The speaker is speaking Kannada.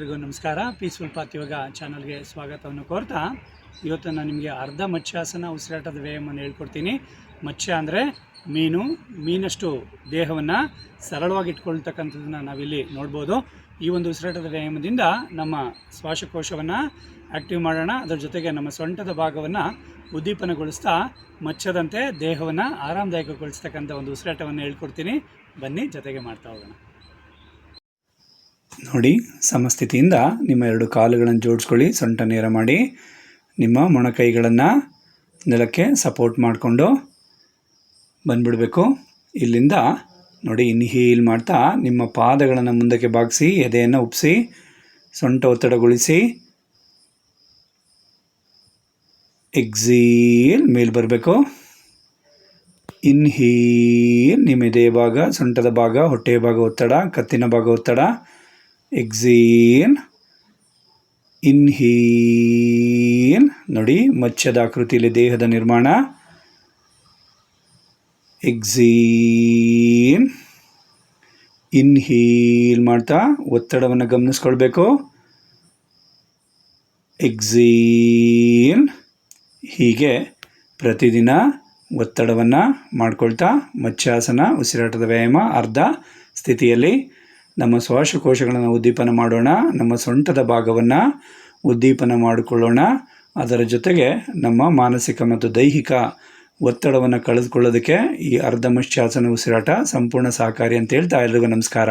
ಎಲ್ರಿಗೂ ನಮಸ್ಕಾರ. ಪೀಸ್ಫುಲ್ ಪಾತ್ ಯೋಗ ಚಾನಲ್ಗೆ ಸ್ವಾಗತವನ್ನು ಕೋರ್ತಾ ಇವತ್ತು ನಾನು ನಿಮಗೆ ಅರ್ಧ ಮತ್ಸ್ಯಾಸನ ಉಸಿರಾಟದ ವ್ಯಾಯಾಮವನ್ನು ಹೇಳ್ಕೊಡ್ತೀನಿ. ಮತ್ಸ್ಯ ಅಂದರೆ ಮೀನು, ಮೀನಷ್ಟು ದೇಹವನ್ನು ಸರಳವಾಗಿ ಇಟ್ಕೊಳ್ತಕ್ಕಂಥದ್ದನ್ನು ನಾವಿಲ್ಲಿ ನೋಡ್ಬೋದು. ಈ ಒಂದು ಉಸಿರಾಟದ ವ್ಯಾಯಾಮದಿಂದ ನಮ್ಮ ಶ್ವಾಸಕೋಶವನ್ನು ಆ್ಯಕ್ಟಿವ್ ಮಾಡೋಣ. ಅದರ ಜೊತೆಗೆ ನಮ್ಮ ಸೊಂಟದ ಭಾಗವನ್ನು ಉದ್ದೀಪನಗೊಳಿಸ್ತಾ, ಮಚ್ಚದಂತೆ ದೇಹವನ್ನು ಆರಾಮದಾಯಕಗೊಳಿಸ್ತಕ್ಕಂಥ ಒಂದು ಉಸಿರಾಟವನ್ನು ಹೇಳ್ಕೊಡ್ತೀನಿ. ಬನ್ನಿ, ಜೊತೆಗೆ ಮಾಡ್ತಾ ಹೋಗೋಣ. ನೋಡಿ, ಸಮಸ್ಥಿತಿಯಿಂದ ನಿಮ್ಮ ಎರಡು ಕಾಲುಗಳನ್ನು ಜೋಡಿಸ್ಕೊಳ್ಳಿ, ಸೊಂಟ ನೇರ ಮಾಡಿ. ನಿಮ್ಮ ಮೊಣಕೈಗಳನ್ನು ನೆಲಕ್ಕೆ ಸಪೋರ್ಟ್ ಮಾಡಿಕೊಂಡು ಬಂದ್ಬಿಡಬೇಕು. ಇಲ್ಲಿಂದ ನೋಡಿ ಇನ್ಹೀಲ್ ಮಾಡ್ತಾ ನಿಮ್ಮ ಪಾದಗಳನ್ನು ಮುಂದಕ್ಕೆ ಬಾಗಿಸಿ, ಎದೆಯನ್ನು ಉಪ್ಪಿಸಿ, ಸೊಂಟ ಒತ್ತಡಗೊಳಿಸಿ. ಎಕ್ಸೀಲ್ ಮೇಲೆ ಬರಬೇಕು. ಇನ್ಹೀಲ್ ನಿಮ್ಮ ಎದೆಯ ಭಾಗ, ಸೊಂಟದ ಭಾಗ, ಹೊಟ್ಟೆಯ ಭಾಗ ಒತ್ತಡ, ಕತ್ತಿನ ಭಾಗ ಒತ್ತಡ. ಎಕ್ಸೀಲ್ ಇನ್ಹೀನ್ ನೋಡಿ, ಮಚ್ಚದ ಆಕೃತಿಯಲ್ಲಿ ದೇಹದ ನಿರ್ಮಾಣ. ಎಕ್ಸೇನ್, ಇನ್ಹೀಲ್ ಮಾಡ್ತಾ ಒತ್ತಡವನ್ನು ಗಮನಿಸ್ಕೊಳ್ಬೇಕು. ಎಕ್ಸೇನ್, ಹೀಗೆ ಪ್ರತಿದಿನ ಒತ್ತಡವನ್ನು ಮಾಡ್ಕೊಳ್ತಾ ಮಚ್ಚಾಸನ, ಉಸಿರಾಟದ ವ್ಯಾಯಾಮ, ಅರ್ಧ ಸ್ಥಿತಿಯಲ್ಲಿ ನಮ್ಮ ಶ್ವಾಸಕೋಶಗಳನ್ನು ಉದ್ದೀಪನ ಮಾಡೋಣ, ನಮ್ಮ ಸೊಂಟದ ಭಾಗವನ್ನು ಉದ್ದೀಪನ ಮಾಡಿಕೊಳ್ಳೋಣ. ಅದರ ಜೊತೆಗೆ ನಮ್ಮ ಮಾನಸಿಕ ಮತ್ತು ದೈಹಿಕ ಒತ್ತಡವನ್ನು ಕಳೆದುಕೊಳ್ಳೋದಕ್ಕೆ ಈ ಅರ್ಧ ಮತ್ಸ್ಯಾಸನ ಉಸಿರಾಟ ಸಂಪೂರ್ಣ ಸಹಕಾರಿ ಅಂತ ಹೇಳ್ತಾ ಎಲ್ರಿಗೂ ನಮಸ್ಕಾರ.